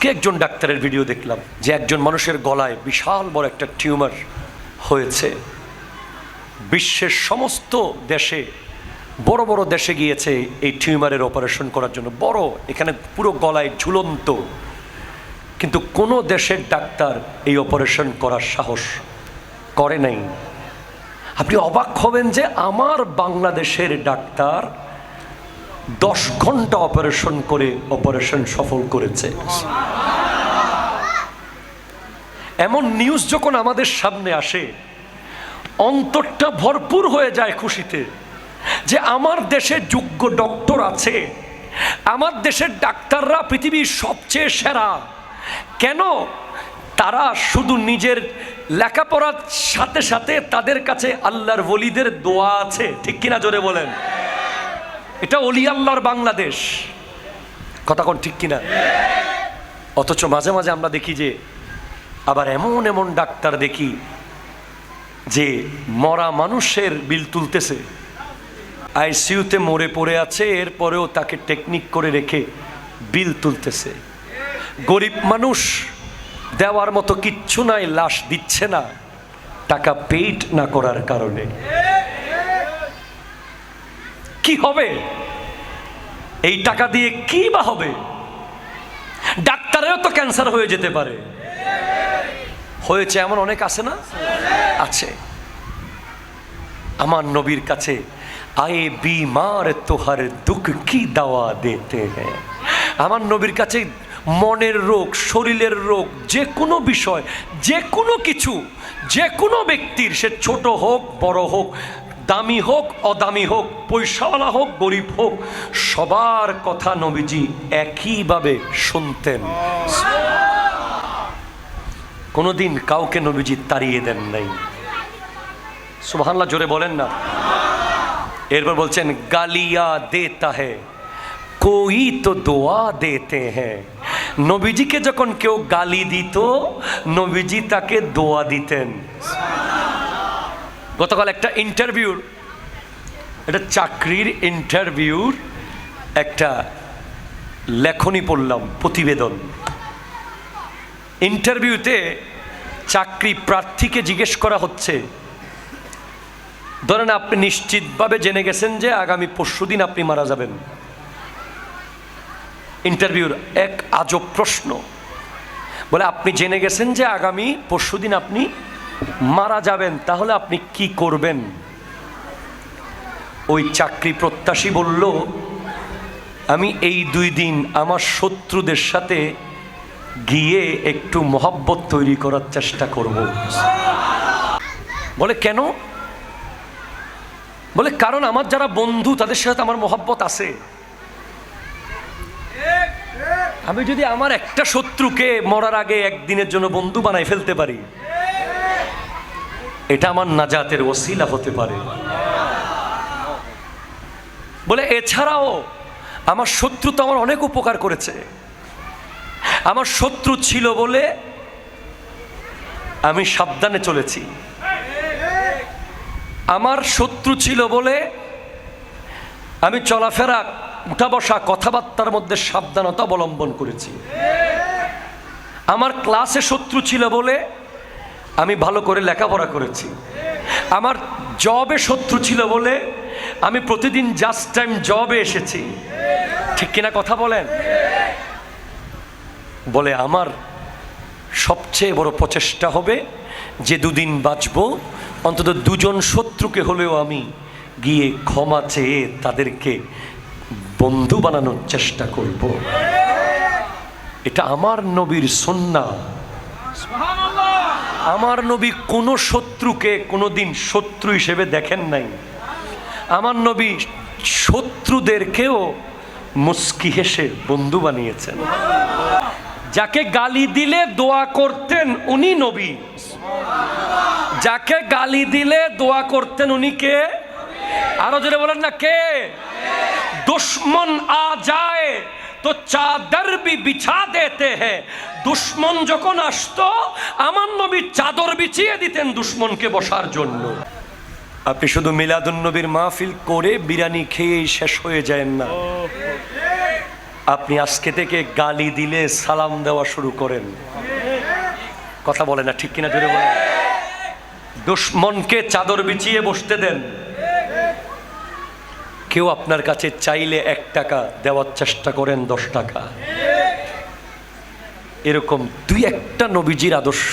আজকে একজন ডাক্তারের ভিডিও দেখলাম, যে একজন মানুষের গলায় বিশাল বড় একটা টিউমার হয়েছে। বিশ্বের সমস্ত দেশে, বড় বড় দেশে গিয়েছে এই টিউমারের অপারেশন করার জন্য। বড়, এখানে পুরো গলায় ঝুলন্ত। কিন্তু কোনো দেশের ডাক্তার এই অপারেশন করার সাহস করে নাই। আপনি অবাক হবেন যে আমার বাংলাদেশের ডাক্তার দশ ঘণ্টা অপারেশন করে অপারেশন সফল করেছে। এমন নিউজ যখন আমাদের সামনে আসে, অন্তরটা ভরপুর হয়ে যায় খুশিতে যে আমার দেশে যোগ্য ডক্টর আছে, আমার দেশের ডাক্তাররা পৃথিবীর সবচেয়ে সেরা। কেন? তারা শুধু নিজের লেখাপড়ার সাথে সাথে তাদের কাছে আল্লাহর বলিদের দোয়া আছে। ঠিক কিনা জোরে বলেন? এটা অলি আল্লাহর বাংলাদেশ। কথা কোন ঠিক কিনা? অথচ মাঝে মাঝে আমরা দেখি যে আবার এমন এমন ডাক্তার দেখি যে মরা মানুষের বিল তুলতেছে। আইসিইউতে মরে পড়ে আছে, এরপরেও তাকে টেকনিক করে রেখে বিল তুলতেছে। গরিব মানুষ দেওয়ার মতো কিচ্ছু নাই, লাশ দিচ্ছে না, টাকা পেইড না করার কারণে। কি হবে? এই টাকা দিয়ে কি বা হবে? ডাক্তারেও তো ক্যান্সার হয়ে যেতে পারে। হয়েছে এমন অনেক আছে না? আছে। আমার নবীর কাছে, আয়ে বিমার তোহার দুঃখ কি দাওয়া দিতে আমার নবীর কাছে, মনের রোগ, শরীরের রোগ, যে কোনো বিষয়, যে কোনো কিছু, যে কোনো ব্যক্তির, সে ছোট হোক, বড় হোক, দামি হোক, অদামি হোক, পয়সাওয়ালা হোক, গরিব হোক, সবার কথা নবীজি একইভাবে শুনতেন। কোনোদিন কাউকে নবীজি তাড়িয়ে দেন নাই। সুবহানাল্লাহ, জোরে বলেন না। এরপর বলছেন, গালিয়া দেতা হে, কোই তো দোয়া দেতে হ্যাঁ নবীজিকে যখন কেউ গালি দিত, নবীজি তাকে দোয়া দিতেন। গতকাল একটা ইন্টারভিউর এটা চাকরির ইন্টারভিউর একটা লেখনী পড়লাম, প্রতিবেদন। ইন্টারভিউতে চাকরি প্রার্থীকে জিজ্ঞেস করা হচ্ছে। ধরেন আপনি নিশ্চিতভাবে জেনে গেছেন যে আগামী পরশু দিন আপনি মারা যাবেন। ইন্টারভিউর এক আজব প্রশ্ন। বলে, আপনি জেনে গেছেন যে আগামী পরশু দিন আপনি মারা যাবেন, তাহলে আপনি কি করবেন? ওই চাকরি প্রত্যাশী বলল, আমি এই দুই দিন আমার শত্রুদের সাথে গিয়ে একটু মহাব্বত তৈরি করার চেষ্টা করব। বলে, কেন? বলে, কারণ আমার যারা বন্ধু, তাদের সাথে আমার মহাব্বত আছে। আমি যদি আমার একটা শত্রুকে মরার আগে একদিনের জন্য বন্ধু বানাই ফেলতে পারি, এটা আমার নাজাতের ওসিলা হতে পারে। বলে, এছাড়াও আমার শত্রু তো আমার অনেক উপকার করেছে। আমার শত্রু ছিল বলে আমি সাবধানে চলেছি। আমার শত্রু ছিল বলে আমি চলাফেরা, উঠা বসা, কথাবার্তার মধ্যে সাবধানতা অবলম্বন করেছি। আমার ক্লাসে শত্রু ছিল বলে আমি ভালো করে লেখাপড়া করেছি। আমার জবে শত্রু ছিল বলে আমি প্রতিদিন জাস্ট টাইম জবে এসেছি। ঠিক কিনা কথা বলেন? বলে, আমার সবচেয়ে বড় প্রচেষ্টা হবে যে দুদিন বাঁচব। অন্তত দুজন শত্রুকে হলেও আমি গিয়ে ক্ষমা চেয়ে তাদেরকে বন্ধু বানানোর চেষ্টা করব। এটা আমার নবীর সন্না আমার নবী কোনো শত্রুকে কোনোদিন শত্রু হিসেবে দেখেন নাই। আমার নবী শত্রুদেরকেও মুস্কি হেসে বন্ধু বানিয়েছেন। যাকে গালি দিলে দোয়া করতেন উনি নবী। যাকে গালি দিলে দোয়া করতেন উনি কে? আরও জোরে বলেন না, কে? দুশ্মন আ যায়, তো চাদর বি বিছা দেতে হ্যাঁ দুশ্মন যখন আসতো, আমার নবী চাদর বিছিয়ে দিতেন দুশ্মনকে বসার জন্য। আপনি শুধু মিলাদুন নবীর মাহফিল করে বিরিয়ানি খেয়েই শেষ হয়ে যায় না। আপনি আজকে থেকে গালি দিলে সালাম দেওয়া শুরু করেন। কথা বলে না, ঠিক কিনা জোরে বলেন। দুশ্মনকে চাদর বিছিয়ে বসতে দেন। কেউ আপনার কাছে চাইলে এক টাকা দেওয়ার চেষ্টা করেন, দশ টাকা। এরকম দুই একটা নবীজির আদর্শ।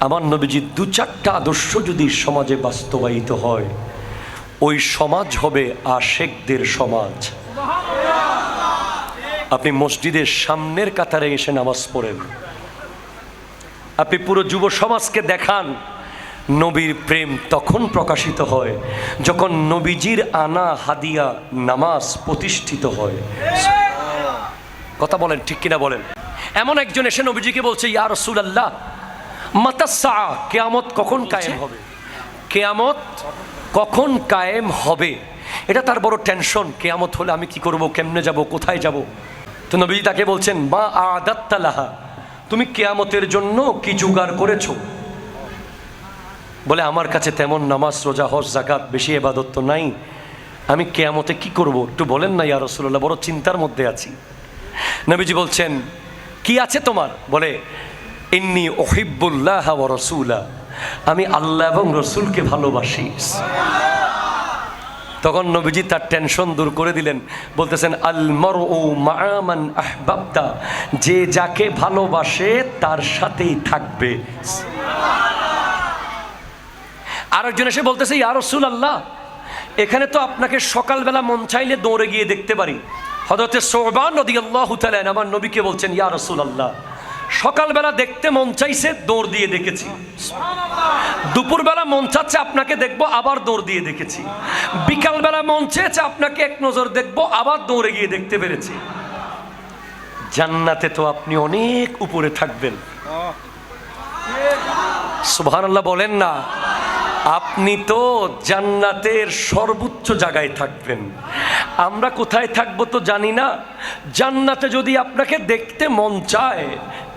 আমার নবীজির দু চারটা আদর্শ যদি সমাজে বাস্তবায়িত হয়, ওই সমাজ হবে আশেকদের সমাজ। মসজিদের সামনের কাতারে এসে নামাজ পড়েন। আপনি পুরো যুব সমাজকে দেখান নবীর প্রেম তখন প্রকাশিত হয় যখন নবীজির আনা হাদিয়া নামাজ প্রতিষ্ঠিত হয়। কথা বলেন ঠিক কিনা বলেন? এমন একজন এসে নবীজিকে বলছে ইয়া রসুল আল্লাহ মাতাসা কেয়ামত কখন কায়েম হবে? কেয়ামত কখন কায়েম হবে? এটা তার বড় টেনশন। কেয়ামত হলে আমি কি করব? কেমনে যাব? কোথায় যাব? তো নবীজি তাকে বলছেন, মা আদাত্তালাহা তুমি কেয়ামতের জন্য কি জোগাড় করেছ? বলে, আমার কাছে তেমন নামাজ, রোজা, হজ জাকাত বেশি এবাদত তো নাই। আমি কেয়ামতে কি করব? একটু বলেন না, ইয়া রসুল্লাহ বড় চিন্তার মধ্যে আছি। নবীজি বলছেন, কি আছে তোমার? বলে, ইন্নি ওহিবুল্লাহ ও রসুলা, আমি আল্লাহ এবং রসুলকে ভালোবাসি। তখন নবীজি তার টেনশন দূর করে দিলেন। বলতেছেন আলমর ও মামান আহবাবতা, যে যাকে ভালোবাসে তার সাথেই থাকবে। আরেকজন এসে বলতেছে, ইয়া রসুল আল্লাহ এখানে তো আপনাকে সকালবেলা মন চাইলে দৌড়ে গিয়ে দেখতে পারি। হজরতে সোহবান নদী আল্লাহ আমার নবীকে বলছেন, ইয়া রসুল আল্লাহ সকালবেলা দেখতে মন চাইছে, দৌড় দিয়ে দেখেছি। দুপুরবেলা মন চাচ্ছে আপনাকে দেখব, আবার দৌড় দিয়ে দেখেছি। বিকালবেলা মন চেয়েছে আপনাকে এক নজর দেখব, আবার দৌড়ে গিয়ে দেখতে পেরেছি। জান্নাতে তো আপনি অনেক উপরে থাকবেন। সুবহানাল্লাহ বলেন না, আপনি তো জান্নাতের সর্বোচ্চ জায়গায় থাকবেন। আমরা কোথায় থাকব তো জানি না। জান্নাতে যদি আপনাকে দেখতে মন চায়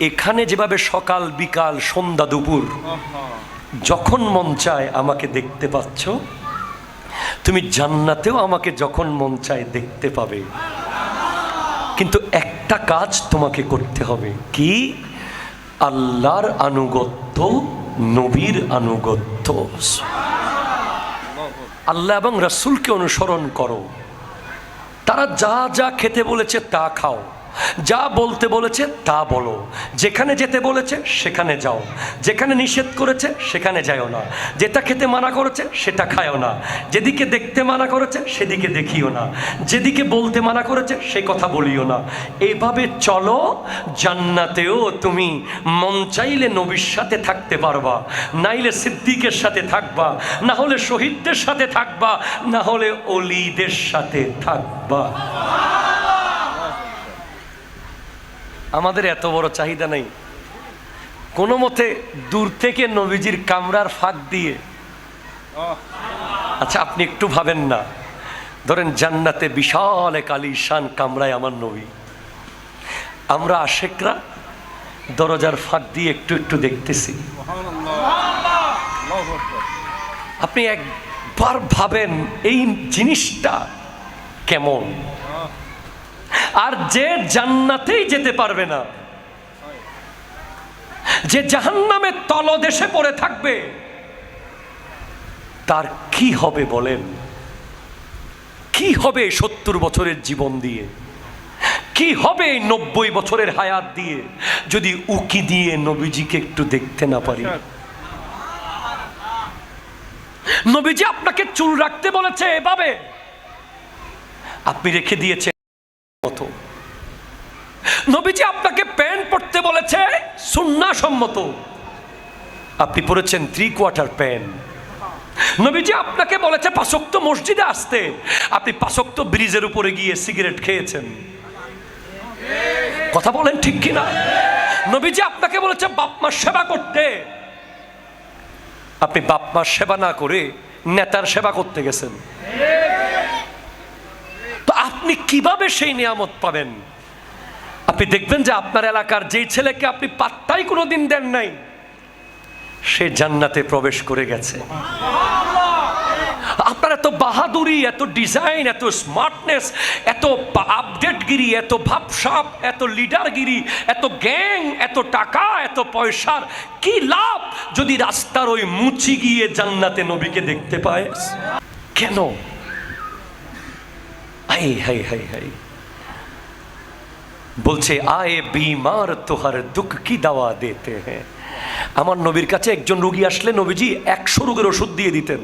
এখানে যেভাবে সকাল, বিকাল, সন্ধ্যা, দুপুর, যখন মন চায় আমাকে দেখতে পাচ্ছ, তুমি জান্নাতেও আমাকে যখন মন চায় দেখতে পাবে। কিন্তু একটা কাজ তোমাকে করতে হবে। কি? আল্লাহর আনুগত্য, নবীর আনুগত্য। আল্লাহ এবং রাসুলকে অনুসরণ করো। তারা যা যা খেতে বলেছে তা খাও। যা বলতে বলেছে তা বলো। যেখানে যেতে বলেছে সেখানে যাও। যেখানে নিষেধ করেছে সেখানে যাও না। যেটা খেতে মানা করেছে সেটা খায়ও না। যেদিকে দেখতে মানা করেছে সেদিকে দেখিও না। যেদিকে বলতে মানা করেছে সে কথা বলিও না। এভাবে চলো, জান্নাতেও তুমি মন চাইলে নবীর সাথে থাকতে পারবা। নাইলে সিদ্দিকের সাথে থাকবা। না হলে শহীদদের সাথে থাকবা। না হলে অলিদের সাথে থাকবা। আমাদের এত বড় চাহিদা নেই। কোনো মতে দূর থেকে নবীজির কামরার ফাঁক দিয়ে। আচ্ছা আপনি একটু ভাবেন না। ধরেন জান্নাতে বিশাল এক আলিশান কামরায় আমার নবী। আমরা আশেকরা দরজার ফাঁক দিয়ে একটু একটু দেখতেছি। আপনি একবার ভাবেন এই জিনিসটা কেমন? আর যে জান্নাতেই যেতে পারবে না, যে জাহান্নামে তলদেশে পড়ে থাকবে, তার কি হবে বলেন? কি হবে সত্তর বছরের জীবন দিয়ে? কি হবে এই নব্বই বছরের হায়াত দিয়ে? যদি উকি দিয়ে নবীজিকে একটু দেখতে না পারি। নবীজি আপনাকে চুল রাখতে বলেছে এভাবে। আপনি রেখে দিয়েছেন মতো নবীজি আপনাকে প্যান্ট পরতে বলেছে সুন্না সম্মত আপনি পরেছেন থ্রি কোয়ার্টার প্যান্ট নবীজি আপনাকে বলেছে, পাশক্ত মসজিদে আসতে। আপনি পাশক্ত ব্রিজের উপরে গিয়ে সিগারেট খেয়েছেন। কথা বলেন ঠিক কিনা? নবীজি আপনাকে বলেছে, বাপ মার সেবা করতে। আপনি বাপ মার সেবা না করে নেতার সেবা করতে গেছেন। তো আপনি কীভাবে সেই নিয়ামত পাবেন? আপনি দেখবেন যে আপনার এলাকার যেই ছেলেকে আপনি পাত্তাই কোনো দিন দেন নাই, সে জান্নাতে প্রবেশ করে গেছে। আপনার এত বাহাদুরি, এত ডিজাইন, এত স্মার্টনেস, এত আপডেটগিরি, এত ভাবসাপ, এত লিডারগিরি, এত গ্যাং, এত টাকা, এত পয়সার কি লাভ যদি রাস্তার ওই মুচি গিয়ে জান্নাতে নবীকে দেখতে পায়? কেন? হাই হাই হাই হাই। বলছে, আয়ে বিমার তোহার দুঃখ কি দাওয়া দিতে হ্যাঁ? আমার নবীর কাছে একজন রুগী আসলে নবীজি একশো রোগের ওষুধ দিয়ে দিতেন।